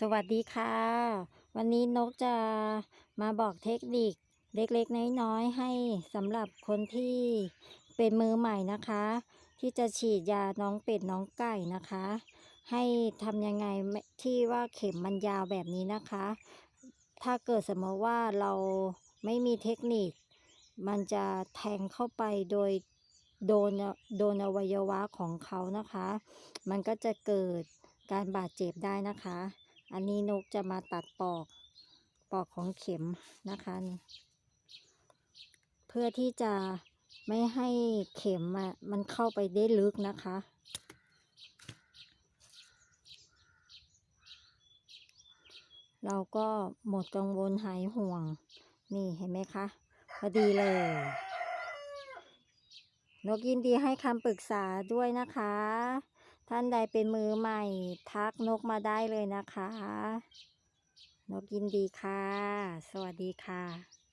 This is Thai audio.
สวัสดีค่ะ วันนี้นกจะมาบอกเทคนิคเล็กๆ น้อยๆ ให้สำหรับคนที่เป็นมือใหม่นะคะ ที่จะฉีดยาน้องเป็ดน้องไก่นะคะ ให้ทำยังไงที่ว่าเข็มมันยาวแบบนี้นะคะ ถ้าเกิดสมมติว่าเราไม่มีเทคนิค มันจะแทงเข้าไปโดยโดนโดนอวัยวะของเขานะคะ มันก็จะเกิดการบาดเจ็บได้นะคะ อันนี้นกจะมาตัดปอก ปอกของเข็มนะคะนี่เพื่อที่จะไม่ให้เข็มอะมันเข้าไปได้ลึกนะคะ เราก็หมดกังวลหายห่วง นี่เห็นไหมคะ พอดีเลย นกยินดีให้คำปรึกษาด้วยนะคะ ท่านใดเป็นมือใหม่ ทักนกมาได้เลยนะคะ นกยินดีค่ะ สวัสดีค่ะ